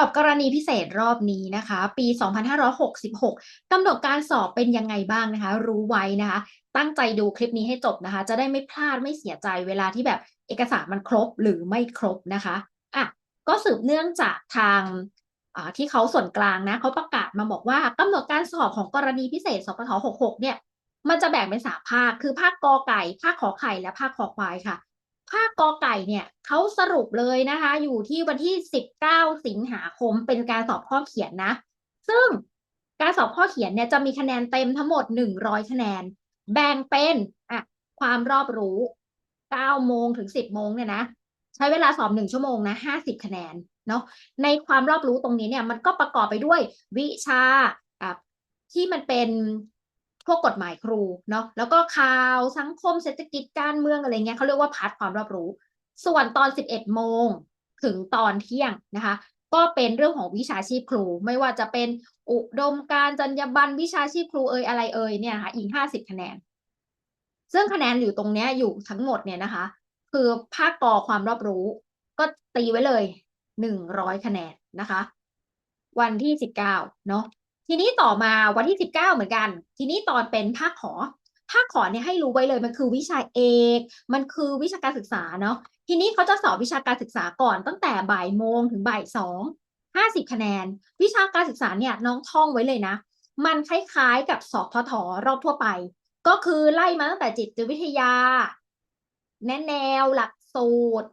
อบกรณีพิเศษรอบนี้นะคะ ปี 2566กำหนดการสอบเป็นยังไงบ้างนะคะ รู้ไว้นะคะ ตั้งใจดูคลิปนี้ให้จบนะคะ จะได้ไม่พลาดไม่เสียใจเวลาที่แบบเอกสารมันครบหรือไม่ครบนะคะอะก็สืบเนื่องจากทางที่เขาส่วนกลางนะเขาประกาศมาบอกว่ากำหนดการสอบของกรณีพิเศษสปท66เนี่ยมันจะแบ่งเป็นสามภาค คือภาคกอไก่ ภาคขอไข่ และภาคคอควายค่ะ ภาคกอไก่เนี่ยเขาสรุปเลยนะคะ อยู่ที่วันที่ 19 สิงหาคมเป็นการสอบข้อเขียนนะ ซึ่งการสอบข้อเขียนเนี่ยจะมีคะแนนเต็มทั้งหมด 100 คะแนน แบ่งเป็นอะความรอบรู้ 9 โมงถึง 10 โมงเนี่ยนะ ใช้เวลาสอบ 1 ชั่วโมงนะ 50 คะแนนเนาะในความรอบรู้ตรงนี้เนี่ยมันก็ประกอบไปด้วยวิชาอะที่มันเป็น พวกกฎหมายครูเนาะแล้วก็ข่าวสังคมเศรษฐกิจการเมืองอะไรเงี้ยเขาเรียกว่าพาร์ทความรอบรู้ ส่วนตอน 11 โมงถึงตอนเที่ยงนะคะ ก็เป็นเรื่องของวิชาชีพครู ไม่ว่าจะเป็นอุดมการณ์จรรยาบรรณวิชาชีพครูเอ่ยอะไรเอ่ยเนี่ยนะคะอีก 50 คะแนน ซึ่งคะแนนอยู่ตรงเนี้ยอยู่ทั้งหมดเนี่ยนะคะ คือภาคกอความรอบรู้ ก็ตีไว้เลย 100 คะแนนนะคะ วันที่ 19 เนาะ ทีนี้ต่อมาวันที่ 19 เหมือนกัน ทีนี้ตอนเป็นภาคขอ ภาคขอเนี่ยให้รู้ไว้เลยมันคือวิชาเอก มันคือวิชาการศึกษาเนาะ ทีนี้เขาจะสอบวิชาการศึกษาก่อนตั้งแต่บ่ายโมงถึงบ่ายสองห้าสิบคะแนน วิชาการศึกษาเนี่ยน้องท่องไว้เลยนะ มันคล้ายๆกับสอบททรอบทั่วไป ก็คือไล่มาตั้งแต่จิตวิทยา แนแนวหลักสูตร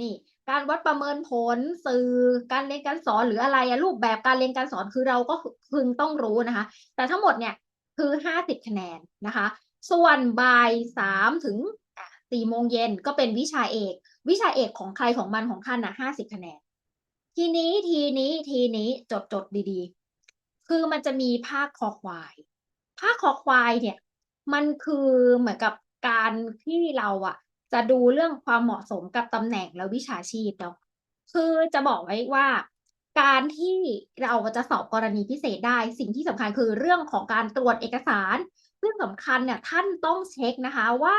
นี่ การวัดประเมินผลสื่อการเรียนการสอนหรืออะไรรูปแบบการเรียนการสอนคือเราก็พึงต้องรู้นะคะ แต่ทั้งหมดเนี่ยคือห้าสิบคะแนนนะคะ ส่วนบ่ายสามถึงสี่โมงเย็นก็เป็นวิชาเอก วิชาเอกของใครของมันของท่านนะห้าสิบคะแนน ทีนี้ทีนี้ทีนี้จดจดดีๆ คือมันจะมีภาคคอควาย ภาคคอควายเนี่ย มันคือเหมือนกับการที่เราอะ จะดูเรื่องความเหมาะสมกับตำแหน่งและวิชาชีพเนาะคือจะบอกไว้ว่า การที่เราจะสอบกรณีพิเศษได้ สิ่งที่สำคัญคือเรื่องของการตรวจเอกสารซึ่องสำคัญเนี่ยท่านต้องเช็คนะคะว่า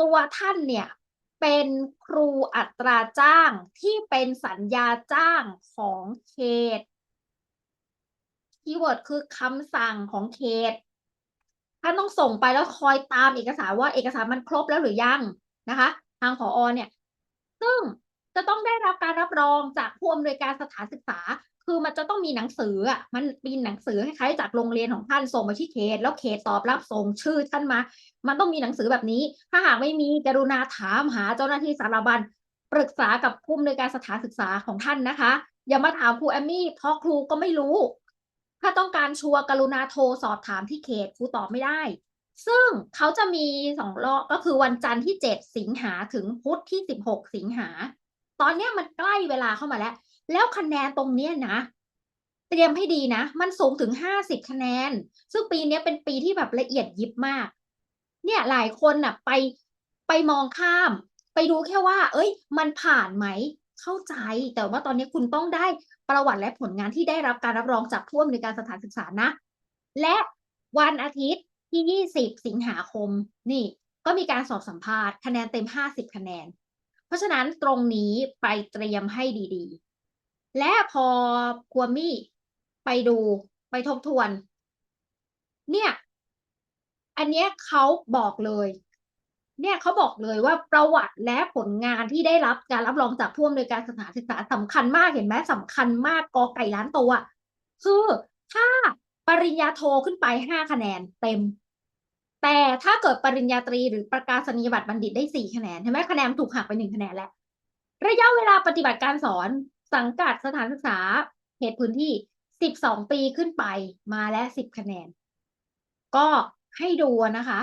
ตัวท่านเนี่ยเป็นครูอัตราจ้างที่เป็นสัญญาจ้างของเขตคีย์เวิร์ดคือคำสั่งของเขต ท่านต้องส่งไปแล้วคอยตามเอกสารว่าเอกสารมันครบแล้วหรือยังนะคะ ทางผออเนี่ย ซึ่งจะต้องได้รับการรับรองจากผู้อำนวยการสถานศึกษา คือมันจะต้องมีหนังสืออะมันมีหนังสือคล้ายๆจากโรงเรียนของท่านส่งมาที่เขต แล้วเขตตอบรับส่งชื่อท่านมา มันต้องมีหนังสือแบบนี้ ถ้าหากไม่มีกรุณาถามหาเจ้าหน้าที่สารบัญปรึกษากับผู้อำนวยการสถานศึกษาของท่านนะคะ อย่ามาถามครูแอมมี่เพราะครูก็ไม่รู้ ถ้าต้องการชัวร์กรุณาโทรสอบถามที่เขตครูตอบไม่ได้ ซึ่งเขาจะมีสองรอบก็คือวันจันทร์ที่ 7 สิงหาถึงพุธที่ 16 สิงหา ตอนเนี้ยมันใกล้เวลาเข้ามาแล้ว แล้วคะแนนตรงเนี้ยนะ เตรียมให้ดีนะ มันสูงถึง 50 คะแนน ซึ่งปีนี้เป็นปีที่แบบละเอียดยิบมาก เนี่ยหลายคนน่ะไปไปมองข้าม ไปดูแค่ว่า เอ้ย มันผ่านไหม เข้าใจ แต่ว่าตอนนี้คุณต้องได้ประวัติและผลงานที่ได้รับการรับรองจากผู้อำนวยการสถานศึกษานะ และวันอาทิตย์ที่ 20 สิงหาคม นี่ก็มีการสอบสัมภาษณ์คะแนนเต็ม 50 คะแนน เพราะฉะนั้นตรงนี้ไปเตรียมให้ดีๆ และพอครัวมี่ไปดูไปทบทวน เนี่ย อันเนี้ยเขาบอกเลย เนี่ยเขาบอกเลยว่าประวัติและผลงานที่ได้รับการรับรองจากผู้อำนวยการสถานศึกษาสำคัญมากเห็นไหมสำคัญมากกอไก่ล้านตัวคือถ้าปริญญาโทขึ้นไปห้าคะแนนเต็ม แต่ถ้าเกิดปริญญาตรีหรือประกาศนียบัตรบัณฑิตได้สี่คะแนนใช่ไหมคะแนนถูกหักไปหนึ่งคะแนนแล้วระยะเวลาปฏิบัติการสอนสังกัดสถานศึกษาเขตพื้นที่สิบสองปีขึ้นไปมาแล้วสิบคะแนน ก็ให้ดูนะคะ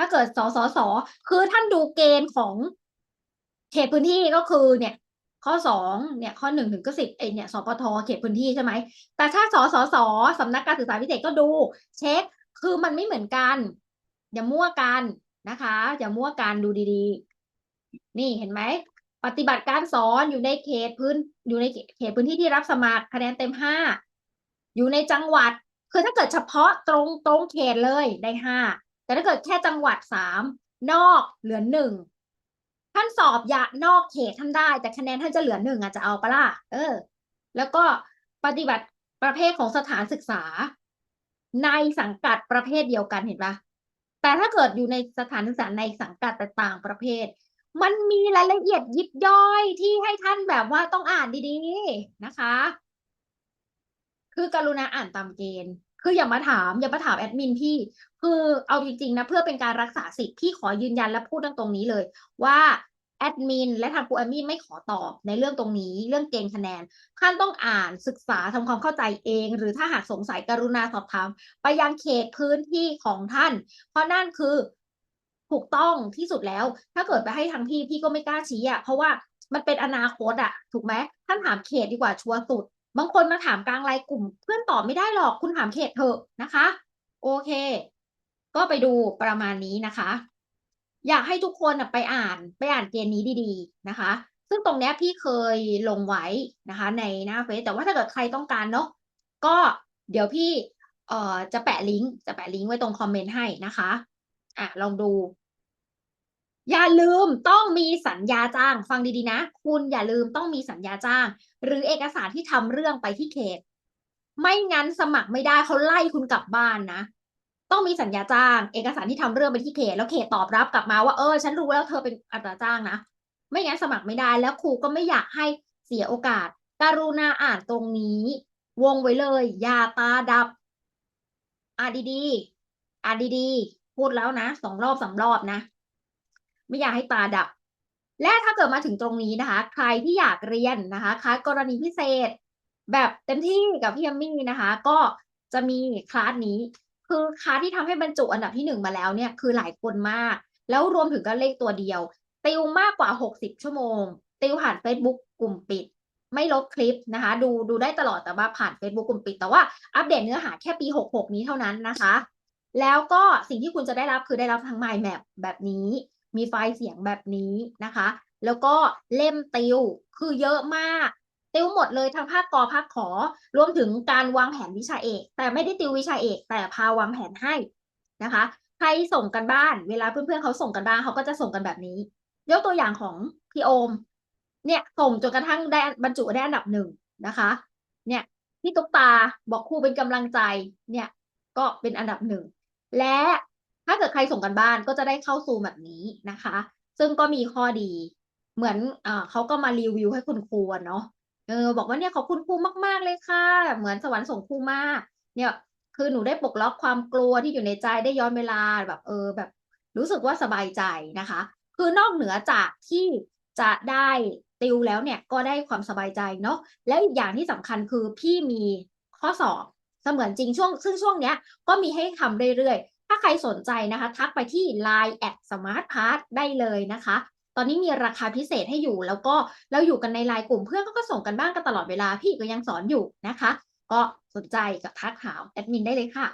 ถ้าเกิดสสสคือท่านดูเกณฑ์ของเขตพื้นที่ก็คือเนี่ย ข้อสองเนี่ยข้อหนึ่งถึงก็สิบเอเนี่ยสปทเขตพื้นที่ใช่ไหมแต่ถ้าสสสสำนักการศึกษาพิเศษก็ดู เช็คคือมันไม่เหมือนกัน อย่ามั่วกันนะคะ อย่ามั่วกันดูดีๆ นี่เห็นไหมปฏิบัติการสอนอยู่ในเขตพื้น อยู่ในเขตพื้นที่ที่รับสมัครคะแนนเต็มห้าอยู่ในจังหวัด คือถ้าเกิดเฉพาะตรงตรงเขตเลยได้ห้า แต่ถ้าเกิดแค่จังหวัดสามนอกเหลือหนึ่งท่านสอบอยานอกเขตท่านได้ แต่คะแนนท่านจะเหลือหนึ่งอะจะเอาปะล่ะเออ แล้วก็ปฏิบัติประเภทของสถานศึกษา ในสังกัดประเภทเดียวกันเห็นปะแต่ถ้าเกิดอยู่ในสถานศึกษาในสังกัดแต่ต่างประเภท มันมีรายละเอียดยิบย่อยที่ให้ท่านแบบว่าต้องอ่านดีๆนะคะ คือกรุณาอ่านตามเกณฑ์ คืออย่ามาถามอย่ามาถามแอดมินพี่ คือเอาจริงๆนะเพื่อเป็นการรักษาสิทธิ์พี่ขอยืนยันและพูดตรงนี้เลย ว่าแอดมินและทางครูแอดมินไม่ขอตอบในเรื่องตรงนี้ เรื่องเกณฑ์คะแนนท่านต้องอ่านศึกษาทำความเข้าใจเอง หรือถ้าหากสงสัยกรุณาสอบถามไปยังเขตพื้นที่ของท่าน เพราะนั่นคือถูกต้องที่สุดแล้ว ถ้าเกิดไปให้ทางพี่พี่ก็ไม่กล้าชี้อะเพราะว่ามันเป็นอนาคตอะถูกไหมท่านถามเขตดีกว่าชัวร์สุด บางคนมาถามกลางไลน์กลุ่ม เพื่อนตอบไม่ได้หรอกคุณถามเขตเถอะนะคะ โอเค ก็ไปดูประมาณนี้นะคะ อยากให้ทุกคนไปอ่านไปอ่านเกณฑ์นี้ดีๆนะคะ ซึ่งตรงเนี้ยพี่เคยลงไว้นะคะ ในหน้าเฟซแต่ว่าถ้าเกิดใครต้องการเนาะก็เดี๋ยวพี่เอ่อจะแปะลิงก์จะแปะลิงก์ไว้ตรงคอมเมนต์ให้นะคะอะลองดู อย่าลืมต้องมีสัญญาจ้าง ฟังดีๆนะ คุณอย่าลืมต้องมีสัญญาจ้าง หรือเอกสารที่ทำเรื่องไปที่เขต ไม่งั้นสมัครไม่ได้เขาไล่คุณกลับบ้านนะ ต้องมีสัญญาจ้าง เอกสารที่ทำเรื่องไปที่เขต แล้วเขตตอบรับกลับมาว่าเออ ฉันรู้แล้วเธอเป็นอัตราจ้างนะ ไม่งั้นสมัครไม่ได้แล้วครูก็ไม่อยากให้เสียโอกาส การุณาอ่านตรงนี้ วงไว้เลยอย่าตาดับอ่านดีๆอ่านดีๆ พูดแล้วนะสองรอบสามรอบนะ ไม่อยากให้ตาดับ และถ้าเกิดมาถึงตรงนี้นะคะ ใครที่อยากเรียนนะคะคลาสกรณีพิเศษ แบบเต็มที่กับพี่ยมมี่นะคะ ก็จะมีคลาสนี้ คือคลาสที่ทำให้บรรจุอันดับที่หนึ่งมาแล้วเนี่ยคือหลายคนมาก แล้วรวมถึงก็เลขตัวเดียวติวมากกว่าหกสิบชั่วโมง ติวผ่าน Facebook กลุ่มปิด ไม่ลบคลิปนะคะ ดูดูได้ตลอดแต่ว่าผ่าน Facebook กลุ่มปิด แต่ว่าอัปเดตเนื้อหาแค่ปี 66 นี้เท่านั้นนะคะ แล้วก็สิ่งที่คุณจะได้รับคือได้รับทั้ง Mind Map แบบนี้ มีไฟล์เสียงแบบนี้นะคะ แล้วก็เล่มติวคือเยอะมาก ติวหมดเลยทั้งภาคกอภาคขอ รวมถึงการวางแผนวิชาเอก แต่ไม่ได้ติววิชาเอก แต่พาวางแผนให้นะคะ ใครส่งกันบ้าน เวลาเพื่อนๆเขาส่งกันบ้านเขาก็จะส่งกันแบบนี้ ยกตัวอย่างของพี่โอม เนี่ยส่งจนกระทั่งได้บรรจุได้อันดับหนึ่งนะคะ เนี่ยพี่ตุ๊กตาบอกครูเป็นกำลังใจ เนี่ยก็เป็นอันดับหนึ่ง และ ถ้าเกิดใครส่งกันบ้านก็จะได้เข้าซูมแบบนี้นะคะ ซึ่งก็มีข้อดี เหมือนอเขาก็มารีวิวให้คุณครูเนาะเออบอกว่าเนี่ยขอบคุณครูมาก ๆเลยค่ะ เหมือนสวรรค์ส่งครูมาก เนี่ยคือหนูได้ปลดล็อกความกลัวที่อยู่ในใจได้ย้อนเวลาแบบเออแบบ รู้สึกว่าสบายใจนะคะ คือนอกเหนือจากที่จะได้ติวแล้วเนี่ยก็ได้ความสบายใจเนาะแล้วอีกอย่างที่สำคัญคือพี่มีข้อสอบเสมือนจริงช่วง ซึ่งช่วงเนี้ยก็มีให้ทำเรื่อย ใครสนใจนะคะ ทักไปที่ Line แอด Smart Pass ได้เลยนะคะ ตอนนี้มีราคาพิเศษให้อยู่ แล้วก็เราอยู่กันในไลน์กลุ่มเพื่อนก็ส่งกันบ้างกันตลอดเวลาพี่ก็ยังสอนอยู่นะคะ ก็สนใจกับทักถามแอดมินได้เลยค่ะ